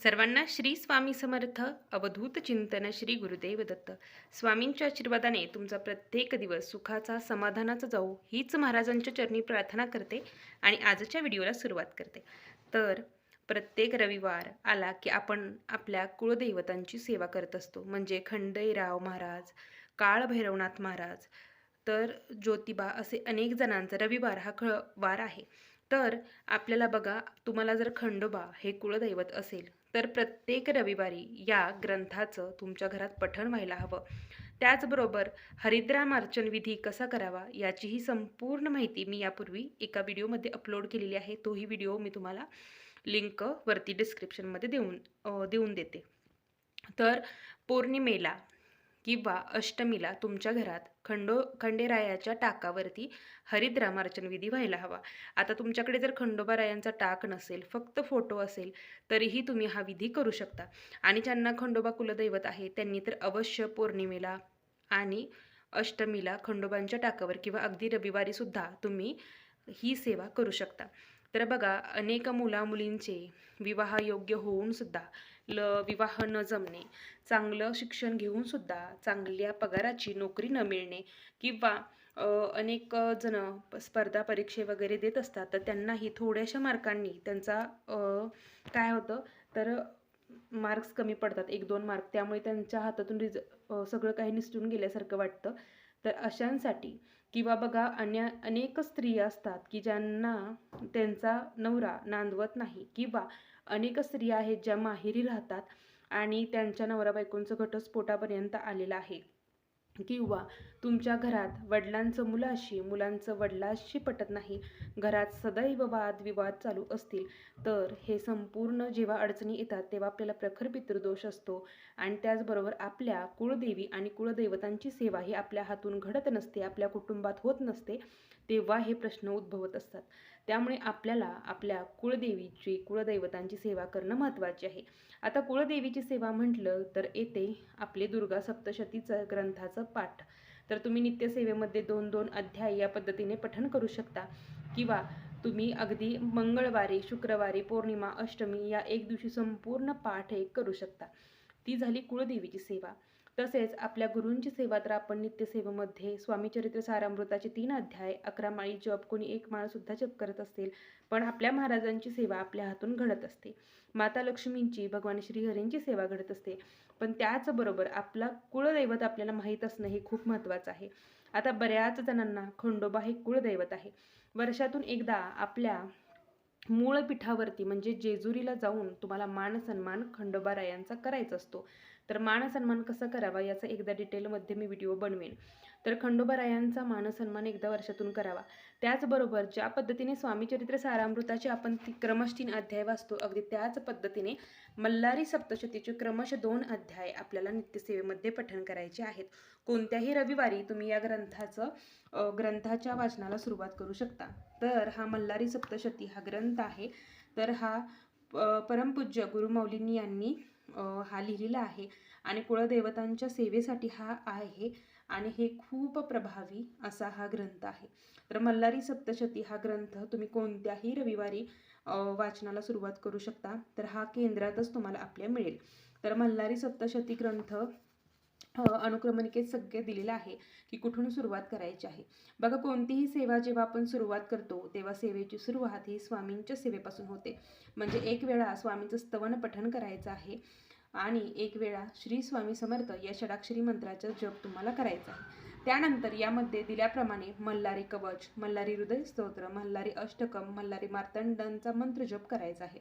सर्वांना श्री स्वामी समर्थ अवधूत चिंतन श्री गुरुदेव दत्त. स्वामींच्या आशीर्वादाने तुमचा प्रत्येक दिवस सुखाचा समाधानाचा जाऊ हीच महाराजांच्या चरणी प्रार्थना करते आणि आजच्या व्हिडिओला सुरुवात करते. तर प्रत्येक रविवार आला की आपण आपल्या कुळदैवतांची सेवा करत असतो. म्हणजे खंडेराव महाराज काळभैरवनाथ महाराज तर ज्योतिबा असे अनेक जणांचा रविवार हा ख वार आहे. तर आपल्याला बघा तुम्हाला जर खंडोबा हे कुळदैवत असेल तर प्रत्येक रविवारी या ग्रंथाचं तुमच्या घरात पठण व्हायला हवं. त्याचबरोबर हरिद्रामार्चन विधी कसा करावा याचीही संपूर्ण माहिती मी यापूर्वी एका व्हिडिओमध्ये अपलोड केलेली आहे. तोही व्हिडिओ मी तुम्हाला लिंक वरती डिस्क्रिप्शनमध्ये देऊन देऊन देते. तर पौर्णिमेला किंवा अष्टमीला तुमच्या घरात खंडो खंडेरायाच्या टाकावरती हरिद्रामार्चन विधी व्हायला हवा. आता तुमच्याकडे जर खंडोबारायांचा टाक नसेल फक्त फोटो असेल तरीही तुम्ही हा विधी करू शकता. आणि ज्यांना खंडोबा कुलदैवत आहे त्यांनी तर अवश्य पौर्णिमेला आणि अष्टमीला खंडोबांच्या टाकावर किंवा अगदी रविवारीसुद्धा तुम्ही ही सेवा करू शकता. तर बघा अनेक मुलामुलींचे विवाह योग्य होऊन सुद्धा ल विवाह न जमणे. चांगलं शिक्षण घेऊन सुद्धा चांगल्या पगाराची नोकरी न मिळणे किंवा अनेक जण स्पर्धा परीक्षे वगैरे देत असतात तर त्यांनाही थोड्याशा मार्कांनी त्यांचा काय होतं तर मार्क्स कमी पडतात एक दोन मार्क. त्यामुळे त्यांच्या हातातून रिज सगळं काही निसटून गेल्यासारखं वाटतं. तर अशांसाठी किंवा बघा अन्य अनेक स्त्रिया असतात की ज्यांना त्यांचा नवरा नांदवत नाही. किंवा अनेक स्त्रिया आहेत ज्या माहेरी राहतात आणि त्यांच्या नवरा बायकोंचं घटस्फोटापर्यंत आलेलं आहे. किंवा तुमच्या घरात वडिलांचं मुलाशी मुलांचं वडिलाशी पटत नाही घरात सदैव वादविवाद चालू असतील तर हे संपूर्ण जेव्हा अडचणी येतात तेव्हा आपल्याला प्रखर पितृदोष असतो. आणि त्याचबरोबर आपल्या कुळदेवी आणि कुळदैवतांची सेवा ही आपल्या हातून घडत नसते आपल्या कुटुंबात होत नसते तेव्हा हे प्रश्न उद्भवत असतात. त्यामुळे आपल्याला आपल्या कुळदेवीची कुळदैवतांची सेवा करणं महत्त्वाचे आहे. आता कुळदेवीची सेवा म्हटलं तर येते आपले दुर्गा सप्तशतीचं ग्रंथाचं पाठ. तर तुम्ही नित्यसेवेमध्ये दोन दोन अध्याय या पद्धतीने पठण करू शकता. किंवा तुम्ही अगदी मंगळवारी शुक्रवारी पौर्णिमा अष्टमी या एक दिवशी संपूर्ण पाठ एक करू शकता. ती झाली कुळदेवीची सेवा. तसेच आपल्या गुरूंची सेवा तर आपण नित्यसेवेमध्ये स्वामी चरित्र सारामृताचे तीन अध्याय अकरा माळी जप कोणी एक माळ सुद्धा जप करत असतील पण आपल्या महाराजांची सेवा आपल्या हातून घडत असते. माता लक्ष्मींची भगवान श्रीहरींची सेवा घडत असते. पण त्याचबरोबर आपला कुळदैवत आपल्याला माहीत असणं हे खूप महत्त्वाचं आहे. आता बऱ्याच जणांना खंडोबा हे कुळदैवत आहे. वर्षातून एकदा आपल्या मूळ पीठावरती म्हणजे जेजुरीला जाऊन तुम्हाला मान सन्मान खंडोबारायांचा करायचा असतो. तर मानसन्मान कसा करावा याचा एकदा डिटेलमध्ये मी व्हिडिओ बनवेन. तर खंडोबरायांचा मानसन्मान एकदा वर्षातून करावा. त्याचबरोबर ज्या पद्धतीने स्वामीचरित्र सारामृताचे आपण ती क्रमश तीन अध्याय वाचतो अगदी त्याच पद्धतीने मल्हारी सप्तशतीचे क्रमश दोन अध्याय आपल्याला नित्यसेवेमध्ये पठण करायचे आहेत. कोणत्याही रविवारी तुम्ही या ग्रंथाचं ग्रंथाच्या वाचनाला सुरुवात करू शकता. तर हा मल्हारी सप्तशती हा ग्रंथ आहे. तर हा परमपूज्य गुरुमौलींनी यांनी हा लिहिलेला आहे. आणि कुळदेवतांच्या सेवेसाठी हा आहे आणि हे खूप प्रभावी असा हा ग्रंथ आहे. तर मल्हारी सप्तशती हा ग्रंथ तुम्ही कोणत्याही रविवारी वाचनाला सुरुवात करू शकता. तर हा केंद्रातच तुम्हाला आपल्या मिळेल. तर मल्हारी सप्तशती ग्रंथ अनुक्रमणिकेत सगळे दिलेलं आहे की कुठून सुरुवात करायची आहे. बघा कोणतीही सेवा जेव्हा आपण सुरुवात करतो तेव्हा सेवेची सुरुवात ही स्वामींच्या सेवेपासून होते. म्हणजे एक वेळा स्वामींचं स्तवन पठण करायचं आहे आणि एक वेळा श्री स्वामी समर्थ या षडाक्षरी मंत्राचा जप तुम्हाला करायचा आहे. त्यानंतर यामध्ये दिल्याप्रमाणे मल्हारी कवच मल्हारी हृदय स्तोत्र मल्हारी अष्टकम मल्हारी मार्तंडांचा मंत्र जप करायचा आहे.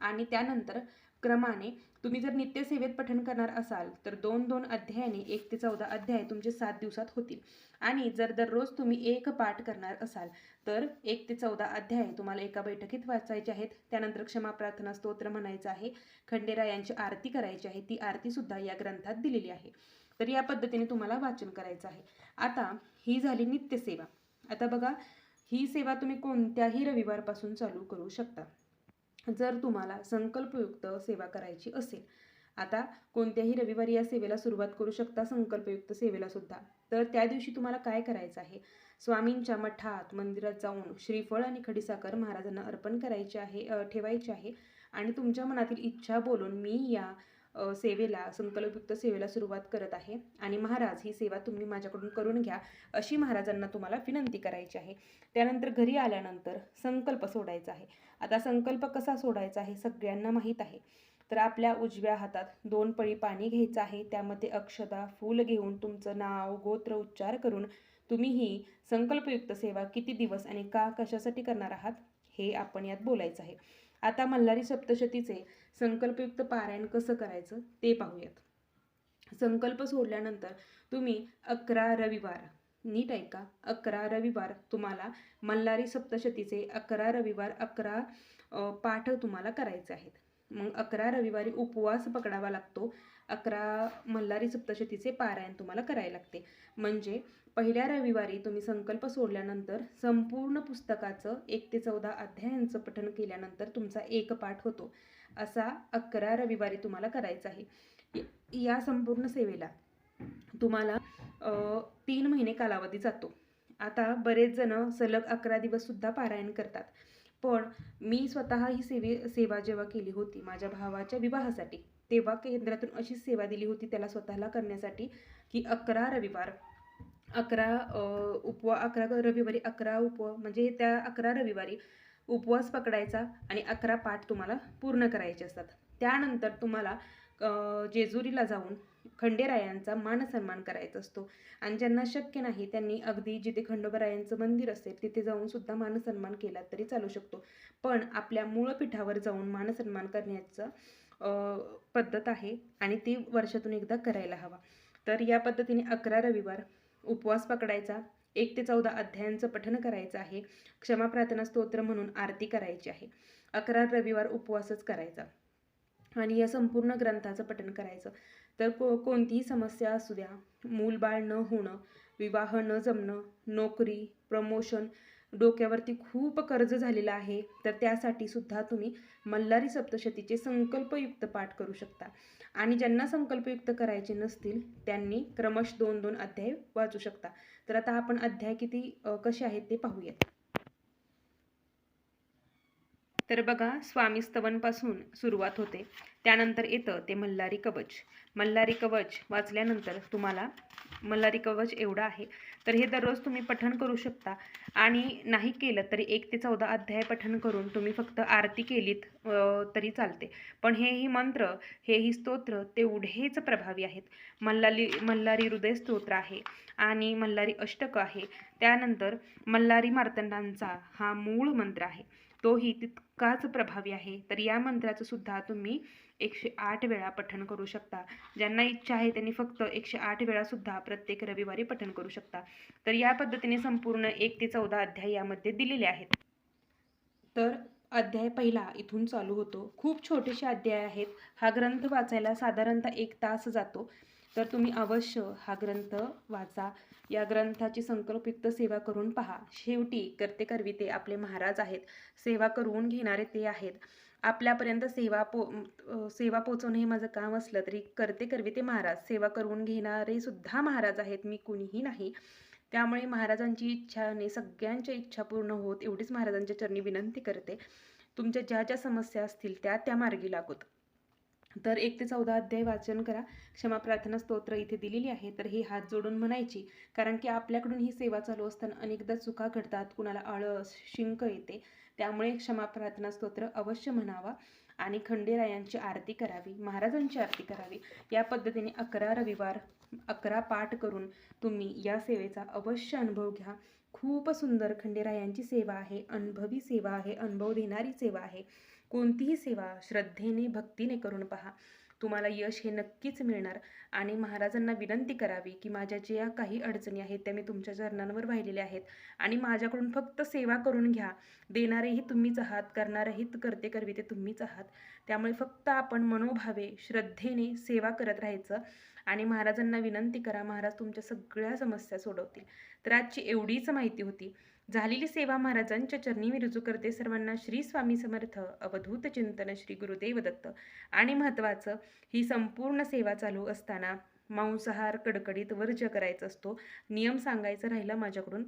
आणि त्यानंतर क्रमाने तुम्ही जर नित्यसेवेत पठण करणार असाल तर दोन दोन अध्यायाने एक ते चौदा अध्याय तुमचे सात दिवसात होतील. आणि जर दररोज तुम्ही एक पाठ करणार असाल तर एक ते चौदा अध्याय तुम्हाला एका बैठकीत वाचायचे आहेत. त्यानंतर क्षमा प्रार्थना स्तोत्र म्हणायचं आहे. खंडेरायांची आरती करायची आहे. ती आरती सुद्धा या ग्रंथात दिलेली आहे. तर या पद्धतीने तुम्हाला वाचन करायचं आहे. आता ही झाली नित्यसेवा. आता बघा ही सेवा तुम्ही कोणत्याही रविवारपासून चालू करू शकता. जर तुम्हाला संकल्पयुक्त सेवा करायची असेल आता कोणत्याही रविवारी या सेवेला सुरुवात करू शकता संकल्पयुक्त सेवेला सुद्धा. तर त्या दिवशी तुम्हाला काय करायचं आहे? स्वामींच्या मठात मंदिरात जाऊन श्रीफळ आणि खडीसाखर महाराजांना अर्पण करायचे आहे ठेवायचे आहे आणि तुमच्या मनातील इच्छा बोलून मी या सेवेला संकल्पयुक्त सेवेला सुरुवात करत आहे. आणि महाराज ही सेवा तुम्ही माझ्याकडून करून घ्या अशी महाराजांना तुम्हाला विनंती करायची आहे. त्यानंतर घरी आल्यानंतर संकल्प सोडायचा आहे. आता संकल्प कसा सोडायचा आहे सगळ्यांना माहीत आहे. तर आपल्या उजव्या हातात दोन पळी पाणी घ्यायचं आहे. त्यामध्ये अक्षता फूल घेऊन तुमचं नाव गोत्र उच्चार करून तुम्ही ही संकल्पयुक्त सेवा किती दिवस आणि का कशासाठी करणार आहात हे आपण यात बोलायचं आहे. आता मल्हारी सप्तशतीचे संकल्पयुक्त पारायण कसं करायचं ते पाहूयात. संकल्प सोडल्यानंतर तुम्ही अकरा रविवार. नीट ऐका अकरा रविवार तुम्हाला मल्हारी सप्तशतीचे अकरा रविवार अकरा पाठ तुम्हाला करायचे आहेत. मग अकरा रविवारी उपवास पकडावा लागतो. अकरा मल्हारी सप्तशतीचे पारायण तुम्हाला करायला लागते. म्हणजे पहिल्या रविवारी तुम्ही संकल्प सोडल्यानंतर संपूर्ण पुस्तकाचं एक ते चौदा अध्यायांचं पठन केल्यानंतर तुमचा एक पाठ होतो. असा अकरा रविवारी तुम्हाला करायचा आहे. या संपूर्ण सेवेला तुम्हाला तीन महिने कालावधी जातो. आता बरेच जण सलग अकरा दिवससुद्धा पारायण करतात. पण मी स्वतः ही सेवे सेवा जेव्हा केली होती माझ्या भावाच्या विवाहासाठी तेव्हा केंद्रातून अशी सेवा दिली होती त्याला स्वतःला करण्यासाठी की अकरा रविवार. अकरा उपवा अकरा रविवारी अकरा उपवा म्हणजे त्या अकरा रविवारी उपवास पकडायचा आणि अकरा पाठ तुम्हाला पूर्ण करायचे असतात. त्यानंतर तुम्हाला जेजुरीला जाऊन खंडेरायांचा मानसन्मान करायचा असतो. आणि ज्यांना शक्य नाही त्यांनी अगदी जिथे खंडोबरायांचं मंदिर असेल तिथे जाऊन सुद्धा मानसन्मान केला तरी चालू शकतो. पण आपल्या मूळ पीठावर जाऊन मानसन्मान करण्याचं पद्धत आहे आणि ती वर्षातून एकदा करायला हवा. तर या पद्धतीने अकरा रविवार उपवास पकडायचा. एक ते चौदा अध्यायांचं पठन करायचं आहे. क्षमा प्रार्थना स्तोत्र म्हणून आरती करायची आहे. अकरा रविवार उपवासच करायचा. आणि या संपूर्ण ग्रंथाचं पठण करायचं. तर को कोणतीही समस्या असू द्या मूलबाळ न होणं विवाह न जमणं नोकरी प्रमोशन डोक्यावरती खूप कर्ज झालेलं आहे तर त्यासाठी सुद्धा तुम्ही मल्हारी सप्तशतीचे संकल्पयुक्त पाठ करू शकता. आणि ज्यांना संकल्पयुक्त करायचे नसतील त्यांनी क्रमश दोन दोन अध्याय वाचू शकता. तर आता आपण अध्याय किती कसे आहेत ते पाहूयात. तर बघा स्वामी स्तवनपासून सुरुवात होते. त्यानंतर येतं ते मल्हारी कवच. मल्हारी कवच वाचल्यानंतर तुम्हाला मल्हारी कवच एवढं आहे. तर हे दररोज तुम्ही पठण करू शकता. आणि नाही केलं तरी एक ते चौदा अध्याय पठण करून तुम्ही फक्त आरती केलीत तरी चालते. पण हे ही मंत्र हे ही स्तोत्र तेवढेच प्रभावी आहेत. मल्हारी मल्हारी हृदय स्तोत्र आहे आणि मल्हारी अष्टक आहे. त्यानंतर मल्हारी मार्तंडांचा हा मूळ मंत्र आहे. तोही तितकाच प्रभावी आहे. तर या मंत्राचं सुद्धा तुम्ही एकशे आठ वेळा पठण करू शकता. ज्यांना इच्छा आहे त्यांनी फक्त एकशे आठ वेळासुद्धा प्रत्येक रविवारी पठण करू शकता. तर या पद्धतीने संपूर्ण एक ते चौदा अध्याय यामध्ये दिलेले आहेत. तर अध्याय पहिला इथून चालू होतो. खूप छोटेसे अध्याय आहेत. हा ग्रंथ वाचायला साधारणतः एक तास जातो. तर तुम्ही अवश्य हा ग्रंथ वाचा. या ग्रंथाची संकल्पयुक्त सेवा करून पहा. शेवटी करते करविते आपले महाराज आहेत. सेवा करून घेणारे ते आहेत. आपल्यापर्यंत सेवा पो सेवा पोचवणं हे माझं काम असलं तरी करते करविते महाराज सेवा करून घेणारे सुद्धा महाराज आहेत. मी कुणीही नाही. त्यामुळे महाराजांची इच्छाने सगळ्यांच्या इच्छा पूर्ण होत एवढीच महाराजांच्या चरणी विनंती करते. तुमच्या ज्या ज्या समस्या असतील त्या त्या मार्गी लागूत. तर एक ते चौदा अध्याय वाचन करा. क्षमा प्रार्थना स्तोत्र इथे दिलेली आहे. तर ही हात जोडून म्हणायची कारण की आपल्याकडून ही सेवा चालू असताना अनेकदा चुका घडतात कुणाला आळस शिंक येते. त्यामुळे क्षमा प्रार्थना स्तोत्र अवश्य म्हणावा आणि खंडेरायांची आरती करावी महाराजांची आरती करावी. या पद्धतीने अकरा रविवार अकरा पाठ करून तुम्ही या सेवेचा अवश्य अनुभव घ्या. खूप सुंदर खंडेरायांची सेवा आहे अनुभवी सेवा आहे अनुभव देणारी सेवा आहे. कोणतीही सेवा श्रद्धेने भक्तीने करून पहा. तुम्हाला यश हे नक्कीच मिळणार. आणि महाराजांना विनंती करावी की माझ्या ज्या काही अडचणी आहेत त्या मी तुमच्या चरणांवर वाहिलेल्या आहेत. आणि माझ्याकडून फक्त सेवा करून घ्या. देणारेही तुम्हीच आहात करणारही करते करवी ते तुम्हीच आहात. त्यामुळे फक्त आपण मनोभावे श्रद्धेने सेवा करत राहायचं. आणि महाराजांना विनंती करा महाराज तुमच्या सगळ्या समस्या सोडवतील. तर आजची एवढीच माहिती होती. झालेली सेवा महाराजांच्या चरणी मी रुजू करते. सर्वांना श्री स्वामी समर्थ. अवधूत चिंतन श्री गुरुदेव दत्त. आणि महत्त्वाचं ही संपूर्ण सेवा चालू असताना मांसाहार कडकडीत वर्ज करायचा असतो. नियम सांगायचा राहिला माझ्याकडून.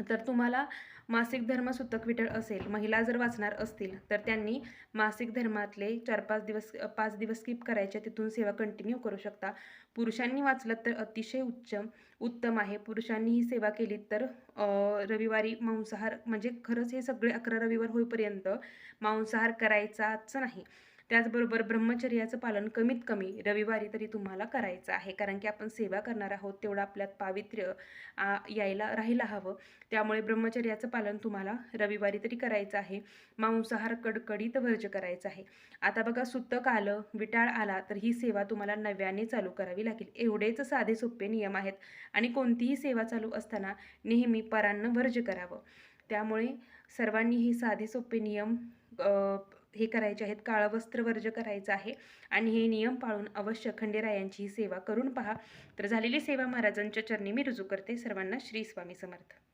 तर तुम्हाला मासिक धर्म सुतक विठळ असेल महिला जर वाचणार असतील तर त्यांनी मासिक धर्मातले चार पाच दिवस पाच दिवस स्किप करायचे तिथून सेवा कंटिन्यू करू शकता. पुरुषांनी वाचलं तर अतिशय उच्च उत्तम आहे. पुरुषांनी ही सेवा केली तर रविवारी मांसाहार म्हणजे खरंच हे सगळे अकरा रविवार होईपर्यंत मांसाहार करायचाच नाही. त्याचबरोबर ब्रह्मचर्याचं पालन कमीत कमी रविवारी तरी तुम्हाला करायचं आहे. कारण की आपण सेवा करणार आहोत तेवढं आपल्यात पावित्र्य आ, यायला राहायला हवं. त्यामुळे ब्रह्मचर्याचं पालन तुम्हाला रविवारी तरी करायचं आहे. मांसाहार कडकडीत वर्ज करायचा आहे. आता बघा सुतक आलं विटाळ आला तर ही सेवा तुम्हाला नव्याने चालू करावी लागेल. एवढेच साधे सोपे नियम आहेत. आणि कोणतीही सेवा चालू असताना नेहमी परान्न वर्ज करावं. त्यामुळे सर्वांनी हे साधे सोपे नियम हे करायचे आहेत काळं वस्त्र वर्ज करायचं आहे आणि हे नियम पाळून अवश्य खंडेरायांची ही सेवा करून पहा. तर झालेली सेवा महाराजांच्या चरणी मी रुजू करते. सर्वांना श्री स्वामी समर्थ.